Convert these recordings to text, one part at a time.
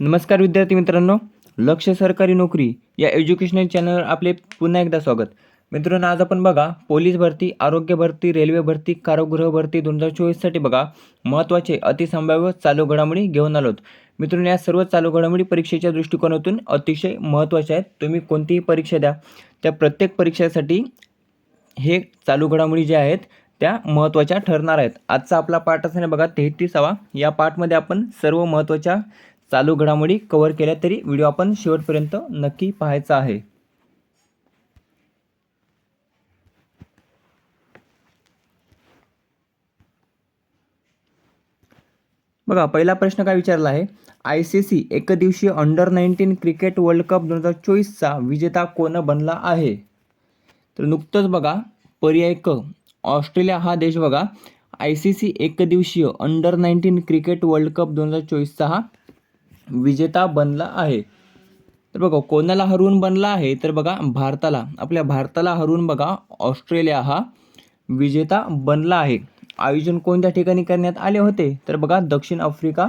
नमस्कार विद्यार्थी मित्रांनो. लक्ष सरकारी नोकरी या एज्युकेशनल चॅनलवर आपले पुन्हा एकदा स्वागत. मित्रांनो आज आपण बघा पोलीस भरती आरोग्य भरती रेल्वे भरती कारागृह भरती दोन हजार चोवीससाठी बघा महत्त्वाचे अतिसंभाव्य चालू घडामोडी घेऊन आलोत. मित्रांनो या सर्व चालू घडामोडी परीक्षेच्या दृष्टिकोनातून अतिशय महत्त्वाच्या आहेत. तुम्ही कोणतीही परीक्षा द्या. त्या प्रत्येक परीक्षेसाठी हे चालू घडामोडी ज्या आहेत त्या महत्त्वाच्या ठरणार आहेत. आजचा आपला पाठ असणे बघा तेहतीसावा. या पाठमध्ये आपण सर्व महत्त्वाच्या चालू घडामोडी कव्हर केल्या तरी व्हिडिओ आपण शेवटपर्यंत नक्की पाहायचा आहे. बघा पहिला प्रश्न काय विचारला आहे? आय सी सी एकदिवसीय under nineteen cricket world cup दोन हजार चोवीसचा विजेता कोण बनला आहे? तर नुकतंच बघा पर्याय क ऑस्ट्रेलिया हा देश बघा आय सी सी एकदिवसीय under nineteen cricket world cup दोन हजार चोवीसचा हा विजेता बनला आहे. तर बघा कोणाला हरवून बनला आहे? तर बघा भारताला. आपल्या भारताला हरवून बघा ऑस्ट्रेलिया हा विजेता बनला आहे. आयोजन कोणत्या ठिकाणी करण्यात आले होते? तर बघा दक्षिण आफ्रिका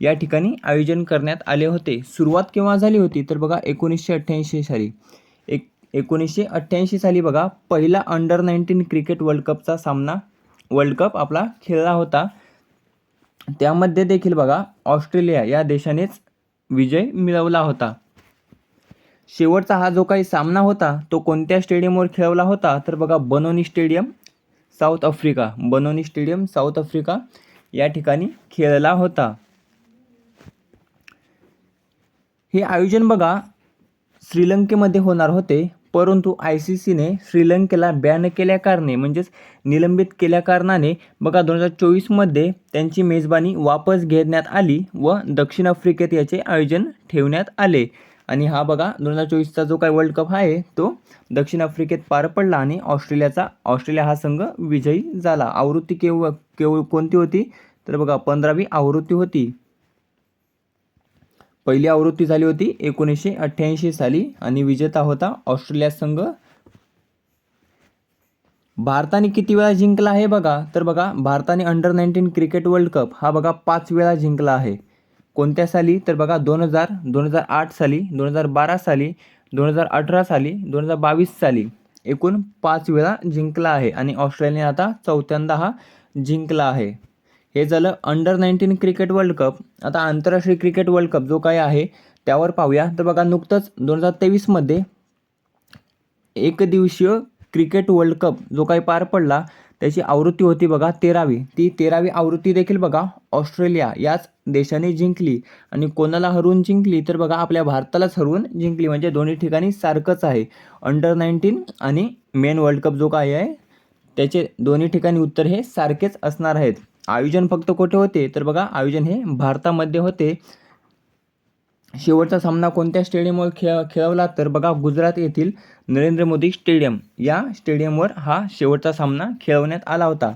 या ठिकाणी आयोजन करण्यात आले होते. सुरुवात केव्हा झाली होती? तर बघा एकोणीसशे अठ्ठ्याऐंशी साली. एक एकोणीसशे अठ्ठ्याऐंशी साली बघा पहिला अंडर नाईन्टीन क्रिकेट वर्ल्ड कपचा सामना वर्ल्ड कप आपला खेळला होता. त्यामध्ये देखील बघा ऑस्ट्रेलिया या देशानेच विजय मिळवला होता. शेवटचा हा जो काही सामना होता तो कोणत्या स्टेडियमवर खेळवला होता? तर बघा Benoni stadium South Africa. Benoni stadium South Africa या ठिकाणी खेळला होता. हे आयोजन बघा श्रीलंकेमध्ये होणार होते. परंतु आय सी सीने श्रीलंकेला बॅन केल्याकारणे म्हणजेच निलंबित केल्याकारणाने बघा दोन हजार चोवीसमध्ये त्यांची मेजबानी वापस घेण्यात आली व दक्षिण आफ्रिकेत याचे आयोजन ठेवण्यात आले. आणि हा बघा दोन हजार चोवीसचा जो काही वर्ल्ड कप आहे तो दक्षिण आफ्रिकेत पार पडला आणि ऑस्ट्रेलियाचा ऑस्ट्रेलिया हा संघ विजयी झाला. आवृत्ती केव केवळ कोणती होती? तर बघा पंधरावी आवृत्ती होती. पहिली आवृत्ती झाली होती एकोणीसशे अठ्ठ्याऐंशी साली आणि विजेता होता ऑस्ट्रेलिया संघ. भारताने किती वेळा जिंकला आहे बघा? तर बघा भारताने under nineteen cricket world cup हा बघा पाच वेळा जिंकला आहे. कोणत्या साली? तर बघा दोन हजार दोन हजार आठ साली दोन हजार बारा साली दोन हजार अठरा साली दोन हजार बावीस साली एकूण पाच वेळा जिंकला आहे आणि ऑस्ट्रेलियाने आता चौथ्यांदा हा जिंकला आहे. हे झालं under nineteen cricket world cup आता आंतरराष्ट्रीय क्रिकेट वर्ल्ड कप जो काही आहे त्यावर पाहूया. तर बघा नुकतंच दोन हजार तेवीसमध्ये एकदिवसीय क्रिकेट वर्ल्ड कप जो काही पार पडला त्याची आवृत्ती होती बघा तेरावी. ती तेरावी आवृत्ती देखील बघा ऑस्ट्रेलिया याच देशाने जिंकली. आणि कोणाला हरवून जिंकली? तर बघा आपल्या भारतालाच हरवून जिंकली. म्हणजे दोन्ही ठिकाणी सारखंच आहे. अंडर नाईन्टीन आणि मेन वर्ल्ड कप जो काही आहे त्याचे दोन्ही ठिकाणी उत्तर हे सारखेच असणार आहेत. आयोजन फक्त कुठे होते? तर बघा आयोजन हे भारतामध्ये होते. शेवटचा सामना कोणत्या स्टेडियमवर खेळ खेळवला? तर बघा गुजरात येथील नरेंद्र मोदी स्टेडियम. या स्टेडियमवर हा शेवटचा सामना खेळवण्यात आला होता.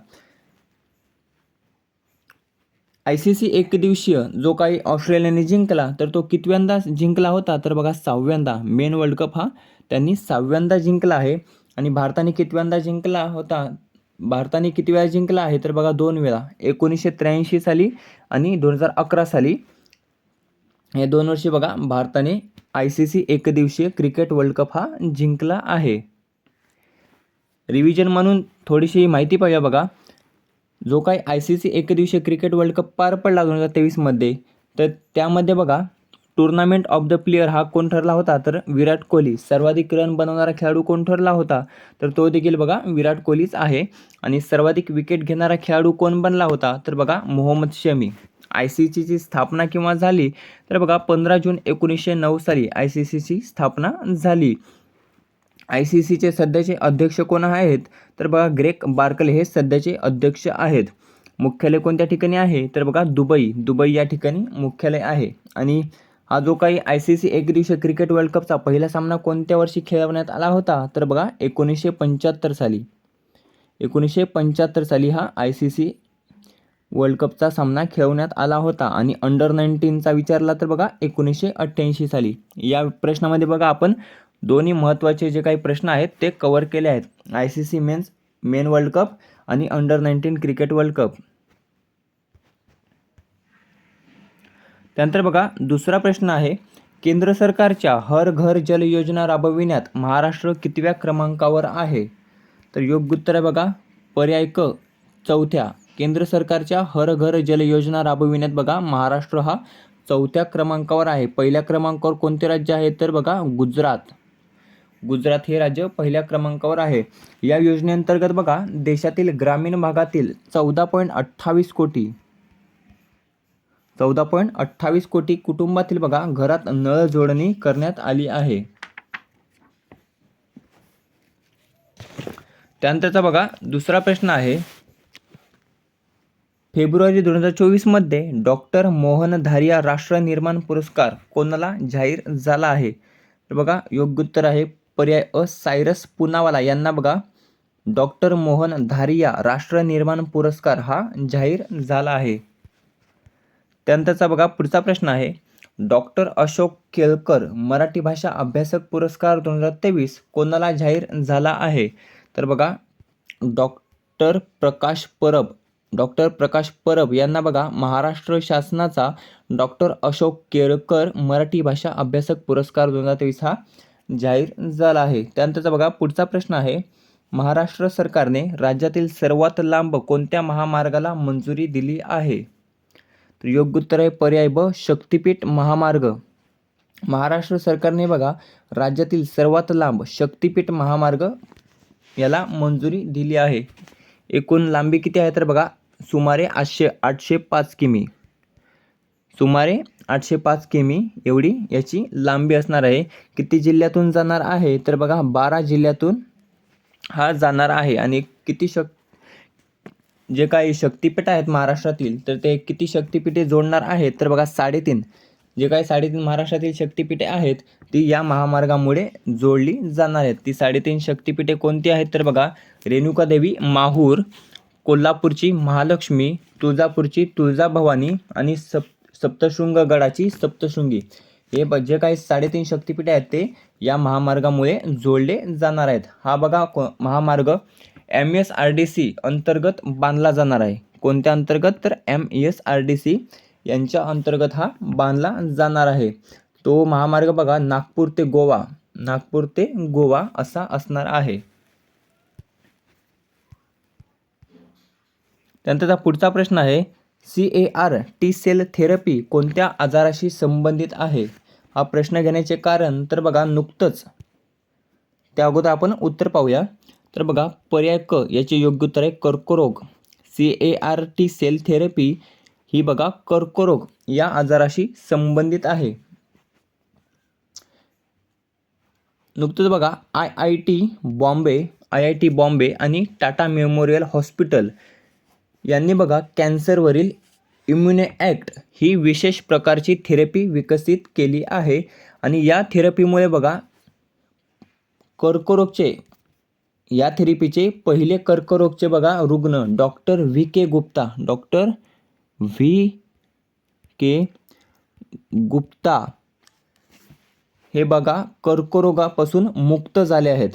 आय सी सी एकदिवसीय जो काही ऑस्ट्रेलियाने जिंकला तर तो कितव्यांदा जिंकला होता? तर बघा सहाव्यांदा. मेन वर्ल्ड कप हा त्यांनी सहाव्यांदा जिंकला आहे. आणि भारताने कितव्यांदा जिंकला होता? भारताने किती वेळा जिंकला आहे तर बघा दोन वेळा. एकोणीसशे त्र्याऐंशी साली आणि दोन हजार अकरा साली. हे दोन वर्षी बघा भारताने आय सी सी एकदिवसीय क्रिकेट वर्ल्ड कप हा जिंकला आहे. रिव्हिजन म्हणून थोडीशी माहिती पाहूया बघा. जो काही आय सी सी एकदिवसीय क्रिकेट वर्ल्ड कप पार पडला दोन हजार तेवीसमध्ये तर त्यामध्ये बघा टुर्नामेंट ऑफ द प्लेयर हा कोण ठरला होता? तर विराट कोहली. सर्वाधिक रन बनवणारा खेळाडू कोण ठरला होता? तर तो देखील बघा विराट कोहलीच आहे. आणि सर्वाधिक विकेट घेणारा खेळाडू कोण बनला होता? तर बघा मोहम्मद शमी. आय सी सीची स्थापना किंवा झाली? तर बघा पंधरा जून एकोणीसशे नऊ साली आय सी सीची स्थापना झाली. आय सी सीचे सध्याचे अध्यक्ष कोण आहेत? तर बघा ग्रेक बार्कले हे सध्याचे अध्यक्ष आहेत. मुख्यालय कोणत्या ठिकाणी आहे? तर बघा दुबई. दुबई या ठिकाणी मुख्यालय आहे. आणि हा जो काही आय सी सी एकदिवसीय क्रिकेट वर्ल्ड कपचा पहिला सामना कोणत्या वर्षी खेळवण्यात आला होता? तर बघा एकोणीसशे पंच्याहत्तर साली. एकोणीसशे पंच्याहत्तर साली हा आय सी सी वर्ल्ड कपचा सामना खेळवण्यात आला होता. आणि अंडर नाईन्टीनचा विचारला तर बघा एकोणीसशे अठ्ठ्याऐंशी साली. या प्रश्नामध्ये बघा आपण दोन्ही महत्त्वाचे जे काही प्रश्न आहेत ते कवर केले आहेत. I C C men's men world cup आणि under nineteen cricket world cup त्यानंतर बघा दुसरा प्रश्न आहे केंद्र सरकारच्या हर घर जल योजना राबविण्यात महाराष्ट्र कितव्या क्रमांकावर आहे? तर योग्य उत्तर आहे बघा पर्याय क चौथ्या. केंद्र सरकारच्या हर घर जल योजना राबविण्यात बघा महाराष्ट्र हा चौथ्या क्रमांकावर आहे. पहिल्या क्रमांकावर कोणते राज्य आहे? तर बघा गुजरात. गुजरात हे राज्य पहिल्या क्रमांकावर आहे. या योजनेअंतर्गत बघा देशातील ग्रामीण भागातील चौदा पॉईंट अठ्ठावीस कोटी चौदा पॉईंट अठ्ठावीस कोटी कुटुंबातील बघा घरात नळ जोडणी करण्यात आली आहे. त्यानंतरचा बघा दुसरा प्रश्न आहे. फेब्रुवारी दोन हजार चोवीसमध्ये डॉक्टर मोहन धारिया राष्ट्र निर्माण पुरस्कार कोणाला जाहीर झाला आहे? तर बघा योग्य उत्तर आहे पर्याय अ सायरस पुनावाला. यांना बघा डॉक्टर मोहन धारिया राष्ट्र निर्माण पुरस्कार हा जाहीर झाला आहे. त्यानंतरचा बघा पुढचा प्रश्न आहे. डॉक्टर अशोक केळकर मराठी भाषा अभ्यासक पुरस्कार दोन हजार तेवीस कोणाला जाहीर झाला आहे? तर बघा डॉक्टर प्रकाश परब डॉक्टर प्रकाश परब यांना बघा महाराष्ट्र शासनाचा डॉक्टर अशोक केळकर मराठी भाषा अभ्यासक पुरस्कार दोन हजार तेवीस हा जाहीर झाला आहे. त्यानंतरचा बघा पुढचा प्रश्न आहे. महाराष्ट्र सरकारने राज्यातील सर्वात लांब कोणत्या महामार्गाला मंजुरी दिली आहे? तर योग्य उत्तर आहे पर्याय ब शक्तिपीठ महामार्ग. महाराष्ट्र सरकारने बघा राज्यातील सर्वात लांब शक्तिपीठ महामार्ग याला मंजुरी दिली आहे. एकूण लांबी किती आहे तर बघा सुमारे आठशे आठशे पाच किमी. सुमारे आठशे पाच किमी एवढी याची लांबी असणार आहे. किती जिल्ह्यातून जाणार आहे तर बघा बारा जिल्ह्यातून हा जाणार आहे. आणि किती शक जे काही शक्तिपीठ आहेत महाराष्ट्रातील तर ते किती शक्तिपीठे जोडणार आहेत? तर बघा साडेतीन. जे काही साडेतीन महाराष्ट्रातील शक्तिपीठे आहेत ती या महामार्गामुळे जोडली जाणार आहेत. ती साडेतीन शक्तिपीठे कोणती आहेत? तर बघा रेणुकादेवी माहूर कोल्हापूरची महालक्ष्मी तुळजापूरची तुळजाभवानी आणि सप सप्तशृंगगडाची सप्तशृंगी. हे ब जे काही साडेतीन शक्तिपीठे आहेत ते या महामार्गामुळे जोडले जाणार आहेत. हा बघा को महामार्ग M S R D C अंतर्गत बांधला जाणार आहे. कोणत्या अंतर्गत? तर M S R D C यांच्या अंतर्गत हा बांधला जाणार आहे. तो महामार्ग बघा नागपूर ते गोवा. नागपूर ते गोवा असा असणार आहे. त्यानंतरचा पुढचा प्रश्न आहे. C A R T cell therapy कोणत्या आजाराशी संबंधित आहे? हा प्रश्न घेण्याचे कारण तर बघा नुकतंच. त्या अगोदर आपण उत्तर पाहूया. तर बघा पर्याय क याचे योग्य उत्तर आहे कर्करोग. C A R T cell therapy ही बघा कर्करोग या आजाराशी संबंधित आहे. नुकतंच बघा I I T Bombay I I T Bombay आणि टाटा मेमोरियल हॉस्पिटल यांनी बघा कॅन्सरवरील इम्युने ॲक्ट ही विशेष प्रकारची थेरपी विकसित केली आहे. आणि या थेरपीमुळे बघा कर्करोगचे या थेरपीचे पहिले कर्करोगचे बघा रुग्ण doctor V K Gupta. Doctor V K Gupta हे बघा कर्करोगापासून मुक्त झाले आहेत.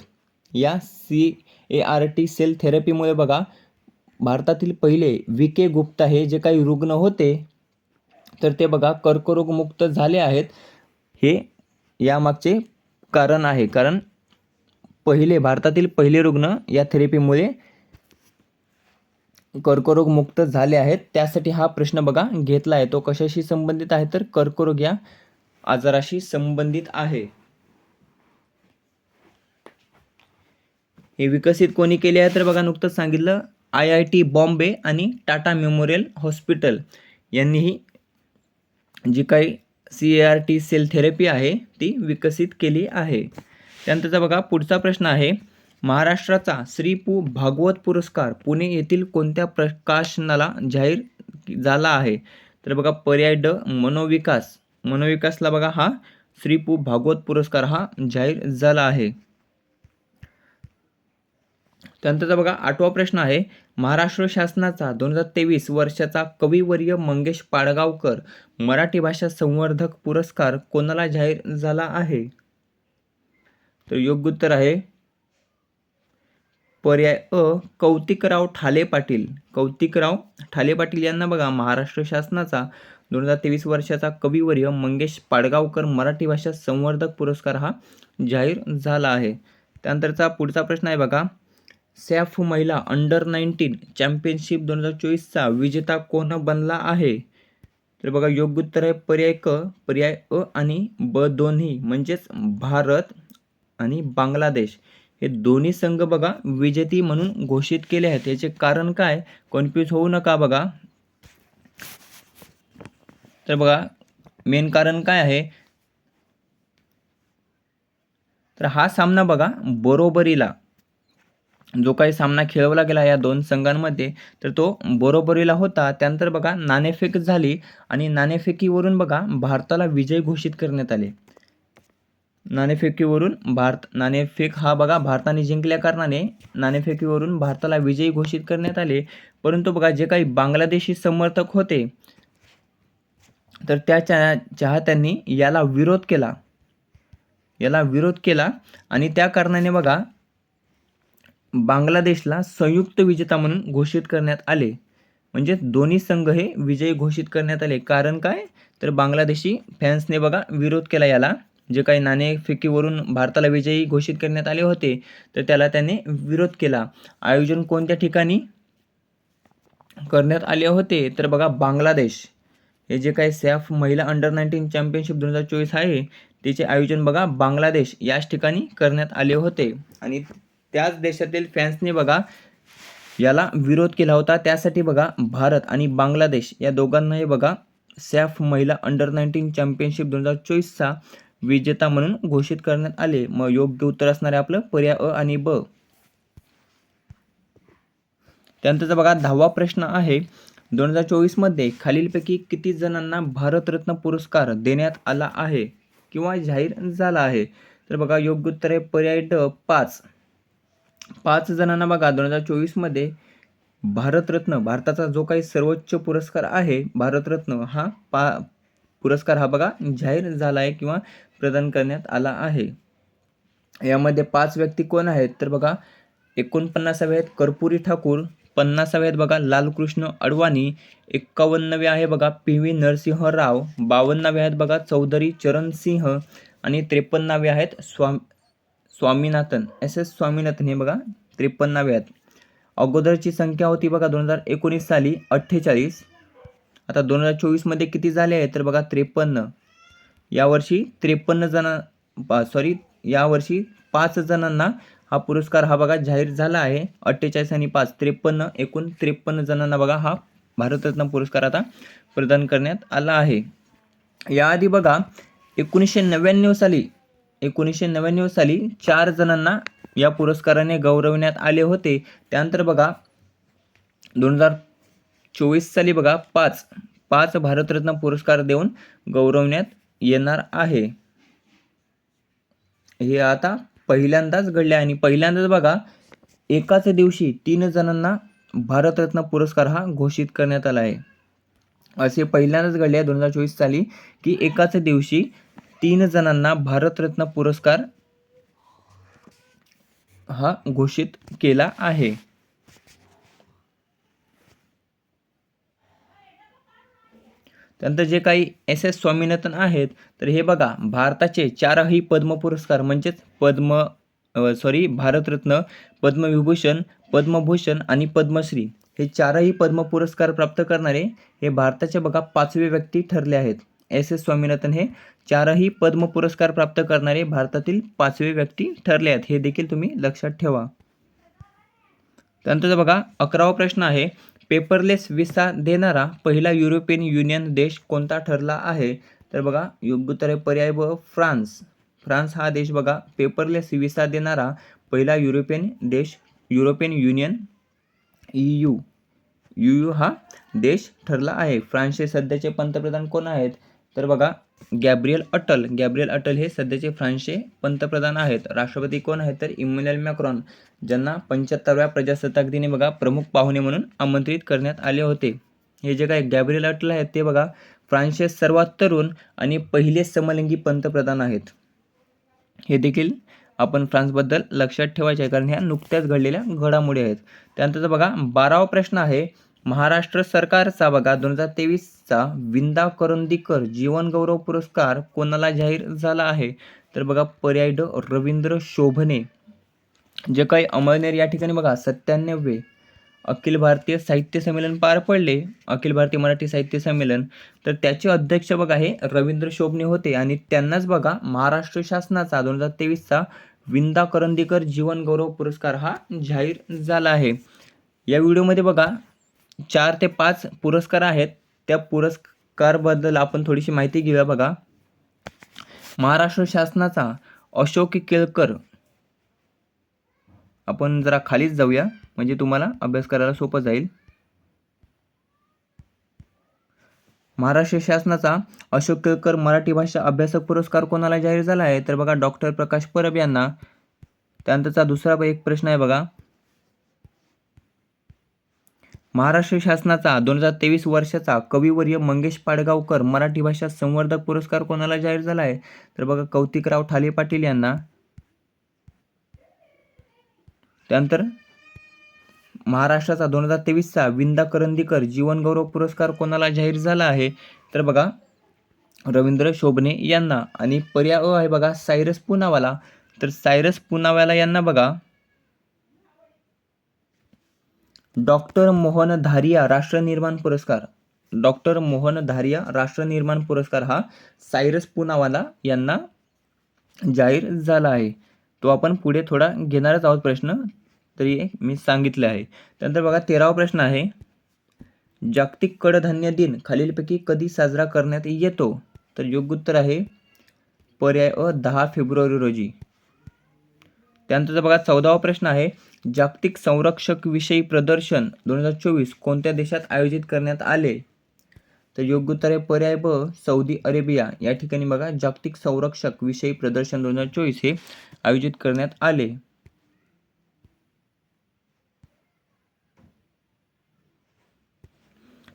या C A R T cell थेरपीमुळे बघा भारतातील पहिले व्ही के गुप्ता हे जे काही रुग्ण होते तर ते बघा कर्करोगमुक्त झाले आहेत. हे यामागचे कारण आहे. कारण पहिले भारतातील पहिले रुग्ण या थेरपीमुळे कर्करोगमुक्त झाले आहेत. त्यासाठी हा प्रश्न बघा घेतला आहे. तो कशाशी संबंधित आहे? तर कर्करोग या आजाराशी संबंधित आहे. हे विकसित कोणी केले आहे? तर बघा नुकतंच सांगितलं आय आय टी बॉम्बे आणि टाटा मेमोरियल हॉस्पिटल यांनीही जी काही C A R T cell therapy आहे ती विकसित केली आहे. त्यानंतरचा बघा पुढचा प्रश्न आहे महाराष्ट्राचा श्री पू भागवत पुरस्कार पुणे येथील कोणत्या प्रकाशनाला जाहीर झाला आहे? तर बघा पर्याय ड मनोविकास. मनोविकासला बघा हा श्री पू भागवत पुरस्कार हा जाहीर झाला आहे. त्यानंतरचा बघा आठवा प्रश्न आहे महाराष्ट्र शासनाचा दोन हजार तेवीस वर्षाचा कविवर्य मंगेश पाडगावकर मराठी भाषा संवर्धक पुरस्कार कोणाला जाहीर झाला आहे? तर योग्य उत्तर आहे. पर्याय अ कौतिकराव ठाले पाटील. कौतिकराव ठाले पाटील यांना बघा महाराष्ट्र शासनाचा दोन हजार तेवीस वर्षाचा कविवर्य मंगेश पाडगावकर मराठी भाषा संवर्धक पुरस्कार हा जाहीर झाला आहे. त्यानंतरचा पुढचा प्रश्न आहे बघा. सॅफ महिला अंडर नाईन्टीन चॅम्पियनशिप दोन हजार चोवीसचा विजेता कोण बनला आहे? तर बघा योग्य उत्तर आहे पर्याय क पर्याय अ आणि ब दोन्ही. म्हणजेच भारत आणि बांगलादेश. हे दोन्ही संघ बघा विजेती म्हणून घोषित केले आहेत. याचे कारण काय? कन्फ्यूज होऊ नका बघा. तर बघा मेन कारण काय आहे? तर हा सामना बघा बरोबरीला. जो काही सामना खेळवला गेला या दोन संघांमध्ये तर तो बरोबरीला होता. त्यानंतर बघा नाणेफेक झाली आणि नाणेफेकीवरून बघा भारताला विजय घोषित करण्यात आले. नाणेफेकीवरून भारत नाणेफेक हा बघा भारताने जिंकल्या कारणाने नाणेफेकीवरून भारताला विजयी घोषित करण्यात आले. परंतु बघा जे काही बांगलादेशी समर्थक होते तर त्या चाहत्यांनी याला विरोध केला याला विरोध केला आणि त्या कारणाने बघा बांगलादेशला संयुक्त विजेता म्हणून घोषित करण्यात आले. म्हणजे दोन्ही संघ हे विजयी घोषित करण्यात आले. कारण काय? तर बांगलादेशी फॅन्सने बघा विरोध केला याला. जे काही नाणेफेकीवरून भारताला विजयी घोषित करण्यात आले होते तर त्याला त्याने विरोध केला. आयोजन कोणत्या ठिकाणी करण्यात आले होते? तर बघा बांगलादेश. हे जे काही सॅफ महिला अंडर नाईन्टीन चॅम्पियनशिप दोन हजार चोवीस आहे त्याचे आयोजन बघा बांगलादेश याच ठिकाणी करण्यात आले होते. आणि त्याच देशातील फॅन्सने बघा याला विरोध केला होता. त्यासाठी बघा भारत आणि बांगलादेश या दोघांनाही बघा सॅफ महिला अंडर नाईन्टीन चॅम्पियनशिप दोन हजार चोवीसचा विजेता म्हणून घोषित करण्यात आले. मग योग्य उत्तर असणार आहे आपलं पर्याय अ आणि ब. त्यानंतरचा बघा दहावा प्रश्न आहे. दोन हजार चोवीसमध्ये खालीलपैकी किती जणांना भारतरत्न पुरस्कार देण्यात आला आहे किंवा जाहीर झाला आहे? तर बघा योग्य उत्तर आहे पर्याय ड पाच. पाच जणांना बघा दोन हजार चोवीसमध्ये भारतरत्न भारताचा जो काही सर्वोच्च पुरस्कार आहे भारतरत्न हा पा पुरस्कार हा बघा जाहीर झाला आहे किंवा प्रदान करण्यात आला आहे. यामध्ये पाच व्यक्ती कोण आहेत? तर बघा एकोणपन्नासावे आहेत कर्पुरी ठाकूर पन्नासावे आहेत बघा लालकृष्ण अडवाणी एक्कावन्नवे आहे बघा पी व्ही नरसिंह राव बावन्नावे आहेत बघा चौधरी चरणसिंह आणि त्रेपन्नावे आहेत स्वाम स्वामीनाथन. एस. एस. स्वामीनाथन हे बघा त्रेपन्नावे आहेत. अगोदरची संख्या होती बघा दोन हजार एकोणीस साली अठ्ठेचाळीस. आता दोन हजार चोवीसमध्ये किती झाले आहे तर बघा त्रेपन्न. यावर्षी त्रेपन्न जण सॉरी यावर्षी पाच जणांना हा पुरस्कार हा बघा जाहीर झाला आहे. अठ्ठेचाळीस आणि पाच त्रेपन्न एकूण त्रेपन्न जणांना बघा हा भारतरत्न पुरस्कार आता प्रदान करण्यात आला आहे. याआधी बघा एकोणीसशे नव्याण्णव साली एकोणीसशे नव्याण्णव साली चार जणांना या पुरस्काराने गौरवण्यात आले होते. त्यानंतर बघा दोन हजार चोवीस साली बघा पाच पाच भारतरत्न पुरस्कार देऊन गौरवण्यात येणार आहे. हे आता पहिल्यांदाच घडले आणि पहिल्यांदाच बघा एकाच दिवशी तीन जणांना भारतरत्न पुरस्कार हा घोषित करण्यात आला आहे. असे पहिल्यांदाच घडले आहे दोन हजार चोवीस साली की एकाच दिवशी तीन जणांना भारतरत्न पुरस्कार हा घोषित केला आहे. त्यानंतर जे काही एस एस स्वामीनाथन आहेत तर हे बघा भारताचे चारही पद्म पुरस्कार म्हणजेच पद्म सॉरी भारतरत्न पद्मविभूषण पद्मभूषण आणि पद्मश्री हे चारही पद्म पुरस्कार प्राप्त करणारे हे भारताचे बघा पाचवे व्यक्ती ठरले आहेत. एस एस स्वामीनाथन हे चारही पद्म पुरस्कार प्राप्त करणारे भारतातील पाचवे व्यक्ती ठरले आहेत. हे देखील तुम्ही लक्षात ठेवा. त्यानंतर बघा अकरावा प्रश्न आहे पेपरलेस विसा देणारा पहिला युरोपियन युनियन देश कोणता ठरला आहे? तर बघा योग्य उत्तर पर्याय ब फ्रान्स. फ्रान्स हा देश बघा पेपरलेस विसा देणारा पहिला युरोपियन देश European union E U. U U हा देश ठरला आहे. फ्रान्सचे सध्याचे पंतप्रधान कोण आहेत? तर बघा गॅब्रियल अटल. गॅब्रियल अटल हे सध्याचे फ्रान्सचे पंतप्रधान आहेत. राष्ट्रपती कोण आहेत तर इम्युनल मॅक्रॉन ज्यांना पंच्याहत्तरव्या प्रजासत्ताक दिनी बघा प्रमुख पाहुणे म्हणून आमंत्रित करण्यात आले होते. हे जे काय गॅब्रियल अटल आहेत ते बघा फ्रान्सचे सर्वात तरुण आणि पहिले समलिंगी पंतप्रधान आहेत. हे देखील आपण फ्रान्सबद्दल लक्षात ठेवायचे आहे कारण ह्या नुकत्याच घडलेल्या घडामोडी आहेत. त्यानंतर बघा बारावा प्रश्न आहे महाराष्ट्र सरकारचा बघा दोन हजार तेवीसचा विंदा करंदीकर जीवनगौरव पुरस्कार कोणाला जाहीर झाला आहे? तर बघा पर्याय ड रवींद्र शोभने जे काही अमळनेर या ठिकाणी बघा सत्त्याण्णवे अखिल भारतीय साहित्य संमेलन पार पडले. अखिल भारतीय मराठी साहित्य संमेलन. तर त्याचे अध्यक्ष बघा हे रवींद्र शोभने होते. आणि त्यांनाच बघा महाराष्ट्र शासनाचा दोन हजार तेवीसचा विंदा करंदीकर जीवनगौरव पुरस्कार हा जाहीर झाला आहे. या व्हिडिओमध्ये बघा चार ते पाच पुरस्कार आहेत. त्या पुरस्कारबद्दल आपण थोडीशी माहिती घेऊया बघा. महाराष्ट्र शासनाचा अशोक केळकर आपण जरा खालीच जाऊया. म्हणजे तुम्हाला अभ्यास करायला सोपं जाईल. महाराष्ट्र शासनाचा अशोक केळकर मराठी भाषा अभ्यासक पुरस्कार कोणाला जाहीर झाला आहे? तर बघा डॉक्टर प्रकाश परब यांना. त्यानंतरचा दुसरा एक प्रश्न आहे बघा. महाराष्ट्र शासनाचा दोन हजार तेवीस वर्षाचा कविवर्य मंगेश पाडगावकर मराठी भाषा संवर्धक पुरस्कार कोणाला जाहीर झाला आहे? तर बघा कौतिकराव ठाले पाटील यांना. त्यानंतर महाराष्ट्राचा दोन हजार तेवीसचा विंदा करंदीकर जीवनगौरव पुरस्कार कोणाला जाहीर झाला आहे? तर बघा रवींद्र शोभने यांना. आणि पर्याय आहे बघा सायरस पुनावाला. तर सायरस पुनावाला यांना बघा. डॉक्टर मोहन धारिया राष्ट्रनिर्माण पुरस्कार. डॉक्टर मोहन धारिया राष्ट्रनिर्माण पुरस्कार हा सायरस पुनावाला यांना जाहीर झाला आहे. तो आपण पुढे थोडा घेणारच आहोत प्रश्न तरी मी सांगितले आहे. त्यानंतर बघा तेरावा प्रश्न आहे. जागतिक कडधान्य दिन खालीलपैकी कधी साजरा करण्यात येतो? तर योग्य उत्तर आहे पर्याय अ दहा फेब्रुवारी रोजी. त्यानंतर बघा चौदावा प्रश्न आहे जागतिक संरक्षक विषयी प्रदर्शन दोन हजार चोवीस कोणत्या देशात आयोजित करण्यात आले? तर योग्य उत्तर आहे पर्याय ब सौदी अरेबिया. या ठिकाणी बघा जागतिक संरक्षक विषयी प्रदर्शन दोन हजार चोवीस हे आयोजित करण्यात आले.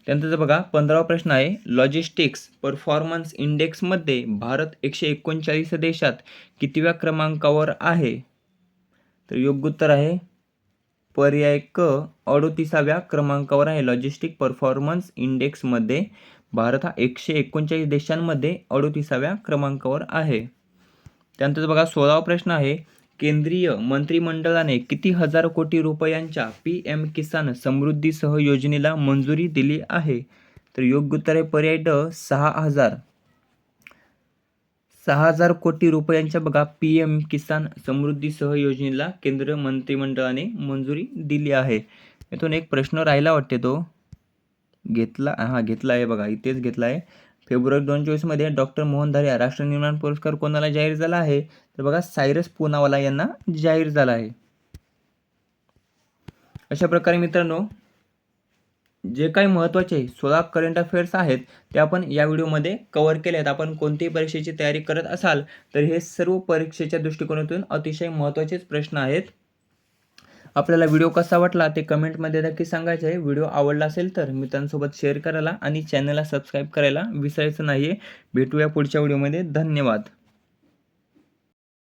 त्यानंतर बघा पंधरावा प्रश्न आहे लॉजिस्टिक्स परफॉर्मन्स इंडेक्समध्ये भारत एकशे एकोणचाळीस देशात कितव्या क्रमांकावर आहे? तर योग्य उत्तर आहे. पर्याय क अडोतीसाव्या क्रमांकावर आहे. लॉजिस्टिक परफॉर्मन्स इंडेक्समध्ये भारत हा एकशे एकोणचाळीस देशांमध्ये अडोतीसाव्या क्रमांकावर आहे. त्यानंतर बघा सोळावा प्रश्न आहे. केंद्रीय मंत्रिमंडळाने किती हजार कोटी रुपयांच्या पी एम किसान समृद्धीसह योजनेला मंजुरी दिली आहे? तर योग्य उत्तर आहे पर्याय ड सहा हजार. सहा हजार कोटी रुपयांच्या बघा पी एम किसान समृद्धी सह योजनेला केंद्र मंत्रिमंडळाने मंजुरी दिली आहे. इथून एक प्रश्न राहिला वाटते तो. घेतला हा घेतला आहे बघा इथेच घेतला आहे. फेब्रुवारी दोन चोवीसमध्ये डॉक्टर मोहन धारिया राष्ट्र निर्माण पुरस्कार कोणाला जाहीर झाला आहे? तर बघा सायरस पुनावाला यांना जाहीर झाला आहे. अशा प्रकारे मित्रांनो जे काही महत्त्वाचे सोळा करंट अफेअर्स आहेत ते आपण या व्हिडिओमध्ये कवर केले आहेत आपण कोणतीही परीक्षेची तयारी करत असाल तर हे सर्व परीक्षेच्या दृष्टिकोनातून अतिशय महत्त्वाचेच प्रश्न आहेत. आपल्याला व्हिडिओ कसा वाटला ते कमेंटमध्ये नक्की सांगायचं आहे व्हिडिओ आवडला असेल तर मित्रांसोबत शेअर करायला आणि चॅनलला सबस्क्राईब करायला विसरायचं नाही आहे भेटूया पुढच्या व्हिडिओमध्ये. धन्यवाद.